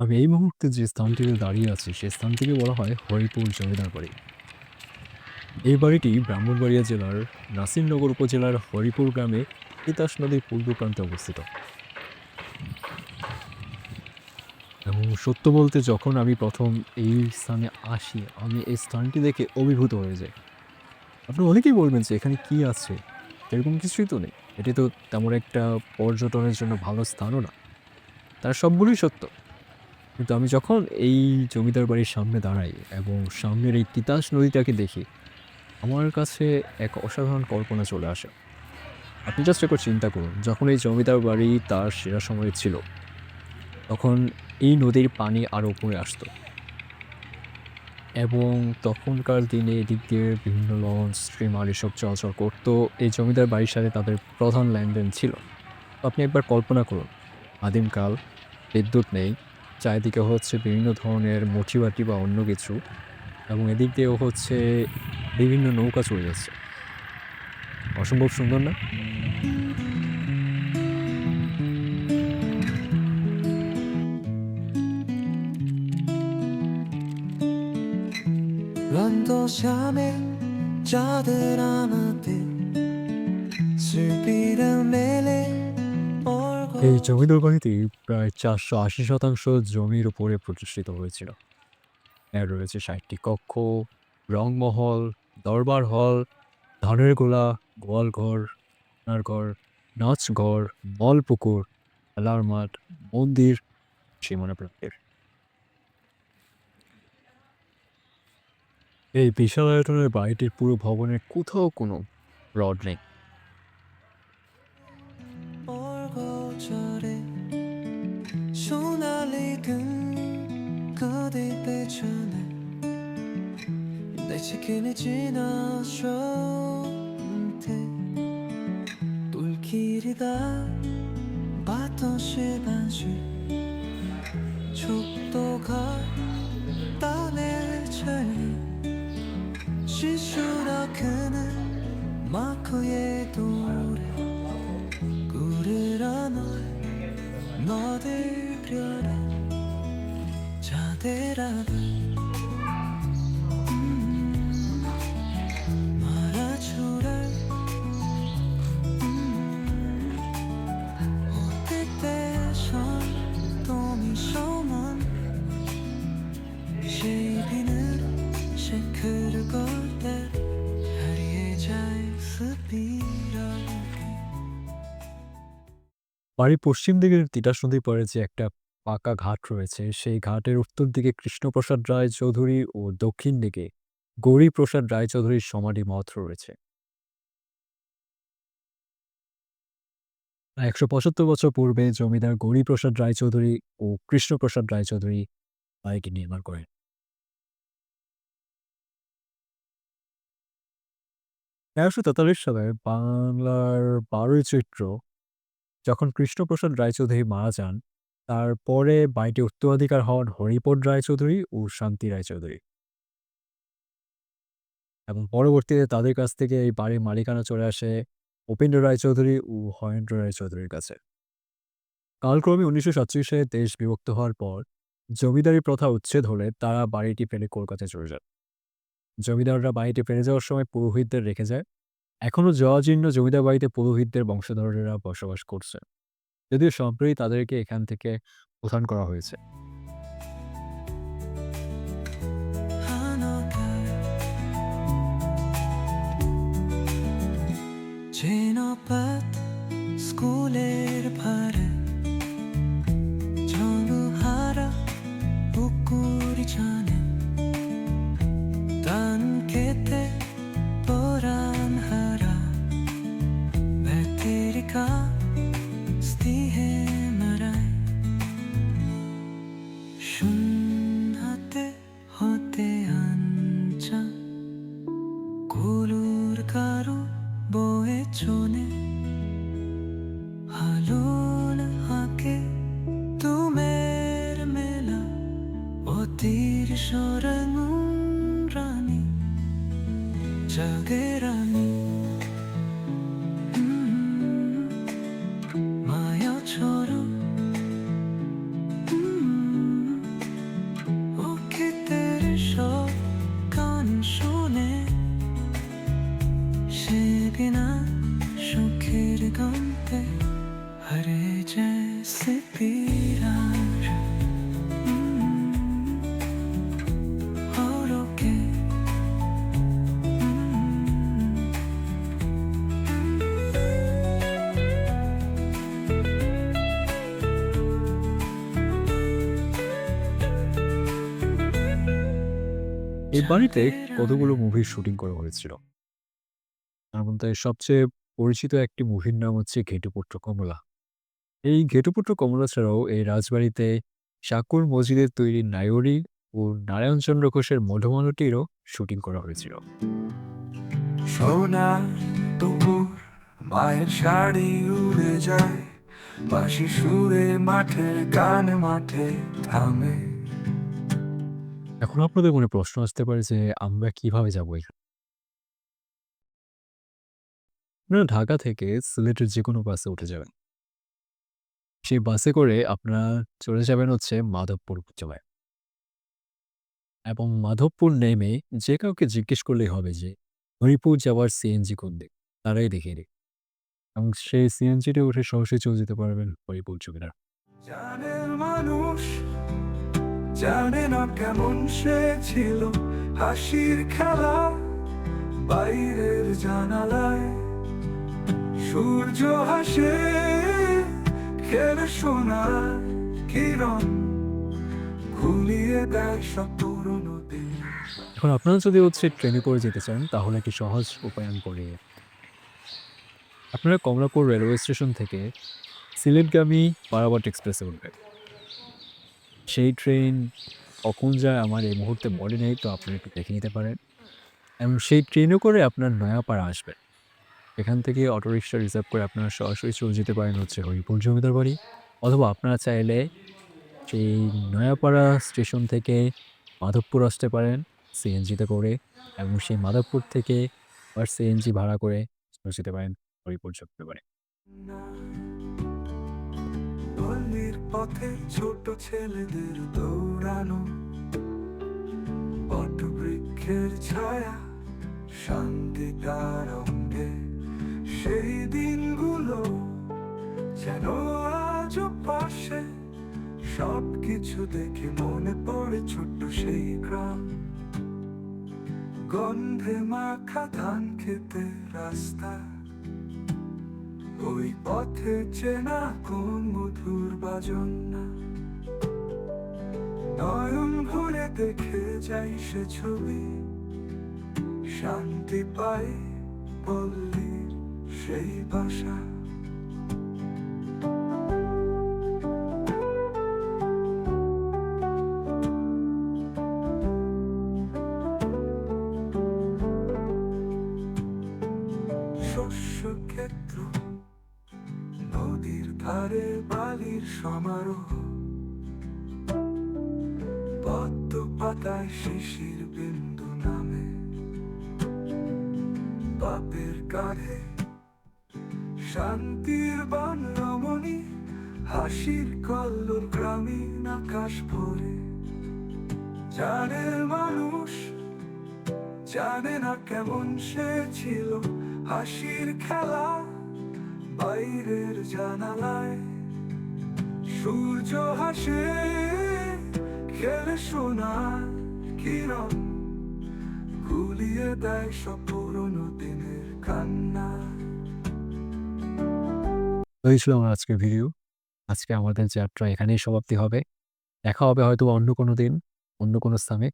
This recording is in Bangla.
আমি এই মুহূর্তে যে স্থানটিতে দাঁড়িয়ে আছি, সে স্থানটিকে বলা হয় হরিপুর জমিদার বাড়ি। এই বাড়িটি ব্রাহ্মণবাড়িয়া জেলার নাসিরনগর উপজেলার হরিপুর গ্রামে তিতাস নদীর পূর্ব প্রান্তে অবস্থিত। এবং সত্য বলতে যখন আমি প্রথম এই স্থানে আসি, আমি এই স্থানটি দেখে অভিভূত হয়ে যাই। আপনি অনেকেই বলবেন যে এখানে কি আছে? এরকম কিছুই তো নেই। এটি তো তেমন একটা পর্যটনের জন্য ভালো স্থানও না। তার সবগুলোই সত্য। কিন্তু আমি যখন এই জমিদার বাড়ির সামনে দাঁড়াই এবং সামনের এই তিতাস নদীটাকে দেখি, আমার কাছে এক অসাধারণ কল্পনা চলে আসে। আপনি জাস্ট একবার চিন্তা করুন, যখন এই জমিদার বাড়ি তার সেরা সময়ে ছিল, তখন এই নদীর পানি আরও উপরে আসতো। এবং তখনকার দিনে এদিক দিয়ে বিভিন্ন লঞ্চ, স্ট্রিমার এসব চলাচল করতো, এই জমিদার বাড়ির সাথে তাদের প্রধান লেনদেন ছিল। আপনি একবার কল্পনা করুন, আদিমকাল বিদ্যুৎ নেই চারিদিকে হচ্ছে বিভিন্ন ধরনের মুঠিবাটি বা অন্য কিছু এবং এদিক দিয়েও হচ্ছে বিভিন্ন নৌকা চলে যাচ্ছে অসম্ভব সুন্দর না 런던 샤멜 자들 아마데 술비를 메레 얼굴 এই জমিদার বাড়িটি প্রায় চারশো আশি শতাংশ জমির উপরে প্রতিষ্ঠিত হয়েছিল। এর রয়েছে ষাটটি কক্ষ, রংমহল, দরবার হল, ধানের গোলা, গোয়ালঘর ঘর নাচঘর বলপুকুর খেলার মাঠ, মন্দির, সীমানা প্রান্তের। এই বিশাল আয়তনের বাড়িটির পুরো ভবনের কোথাও কোনো রড নেই। 전에 날 시키네 지나셨는데 돌길이다 봤던 시반실 좁도 같다 내 차에 시수라 그는 마커의 노래 꾸르라 널 너들 벼라 রাধে শেখর বাড়ির পশ্চিম দিকের তিটাস নদী পড়েছে একটা পাকা ঘাট রয়েছে। সেই ঘাটের উত্তর দিকে কৃষ্ণপ্রসাদ রায় চৌধুরী ও দক্ষিণ দিকে গৌরীপ্রসাদ রায়চৌধুরীর সমাধি মঠ রয়েছে। একশো পঁচাত্তর বছর পূর্বে জমিদার গৌরীপ্রসাদ রায়চৌধুরী ও কৃষ্ণপ্রসাদ রায়চৌধুরী বাড়িটি নির্মাণ করেন। তেরোশো তেতাল্লিশ সালে বাংলার বারোই চৈত্র যখন কৃষ্ণপ্রসাদ রায়চৌধুরী মারা যান তারপরে বাড়িটি উত্তরাধিকার হন হরিপদ রায়চৌধুরী ও শান্তি রায়চৌধুরী। এবং পরবর্তীতে তাদের কাছ থেকে এই বাড়ির মালিকানা চলে আসে উপেন্দ্র রায়চৌধুরী ও হরেন্দ্র রায়চৌধুরীর কাছে। কালক্রমে উনিশশো সাতচল্লিশ দেশ বিভক্ত হওয়ার পর জমিদারি প্রথা উচ্ছেদ হলে তারা বাড়িটি ফেলে কলকাতায় চলে যান। জমিদাররা বাড়িটি ফেলে যাওয়ার সময় পুরোহিতদের রেখে যায়। এখনও জরাজীর্ণ জমিদার বাড়িতে পুরোহিতদের বংশধরেরা বসবাস করছে। যদিও সম্প্রতি তাদেরকে এখান থেকে প্রধান করা হয়েছে। 하나 এই বাড়িতে কতগুলো মুভির শুটিং করা হয়েছিল? তার মধ্যে সবচেয়ে পরিচিত একটি মুভির নাম হচ্ছে ঘেটুপুত্র কমলা। এই ঘেটুপুত্র কমলা ছাড়াও এই রাজবাড়িতে শাকুর মসজিদের তৈরি নায়রি ও নারায়ণচন্দ্র ঘোষের মধুমালতিরও শুটিং করা হয়েছিল। সোনা দুপুর মায়ের শাড়ি উড়ে যায় বাসি সুরে মাঠে গান মাঠে থামে। এখন আপনাদের মনে প্রশ্ন আসতে পারে যে, আমরা কীভাবে যাব এখানে? ঢাকা থেকে সিলেটের যে কোনো বাসে উঠে যাবেন। সেই বাসে করে আপনারা চলে যাবেন হচ্ছে মাধবপুর উপজেলায়। এবং মাধবপুর নেমে যে কাউকে জিজ্ঞেস করলেই হবে যে হরিপুর যাওয়ার সিএনজি কোন দিক? তারাই দেখিয়ে দিক এবং সেই সিএনজিতে উঠে সহসে চলে যেতে পারবেন হরিপুর জমিদার মানুষ জানে না কেমন সে ছিল হাসির খেলা বাইরের জানালায়। সূর্য হাসে, খেলে সোনার কিরণ ঘুলিয়ে দেয় এখন আপনারা যদি হচ্ছে ট্রেনে করে যেতে চান, তাহলে একটি সহজ উপায় আমি করে আপনারা কমলাপুর রেলওয়ে স্টেশন থেকে সিলেটগামী পারাবট এক্সপ্রেসে উঠবেন। সেই ট্রেন কখন যায় আমার এই মুহূর্তে মনে নেই, তো আপনারা একটু দেখে নিতে পারেন। এবং সেই ট্রেনে করে আপনার নয়াপাড়া আসবেন। এখান থেকে অটোরিকশা রিজার্ভ করে আপনারা সরাসরি চলে যেতে পারেন হচ্ছে হরিপুর জমিদার বাড়ি। অথবা আপনারা চাইলে সেই নয়াপাড়া স্টেশন থেকে মাধবপুর আসতে পারেন সিএনজিতে করে। এবং সেই মাধবপুর থেকে আবার সিএনজি ভাড়া করে যেতে পারেন হরিপুর চক্রে পারে পল্লীর পথে ছোট ছেলেদের দৌড়ানো বটবৃক্ষের ছায়া শান্তি তারঙ্গে সেই দিনগুলো যেন আজও পাশে সব কিছু দেখে মনে পড়ে ছোট্ট সেই গ্রাম। গন্ধে মাখা ধান খেতে রাস্তা ওই পথে চেনা কোন মধুর বাজন? না নয়ন ভরে দেখে যাই সে ছবি। শান্তি পাই পল্লীর সেই ভাষা ধারে বালির সমারোহ। পদ্ম পাতায় শিশির বিন্দু নামে। বাপের কাঁধে শান্তির বান রমণী, হাসির কল্লোল গ্রামীণ আকাশ ভরে। জানের মানুষ, জানে না কেমন সে ছিল হাসির খেলা। বাইরের জানালায় সূর্য হাসে, খেলে সোনার কিরণ গুলিয়ে দেয় সব পুরনো দিনের কান্না। তো এই ছিল আমার আজকের ভিডিও আজকে আমাদের যাত্রা এখানেই সমাপ্তি হবে। দেখা হবে হয়তো অন্য কোনো দিন, অন্য কোনো স্থানে।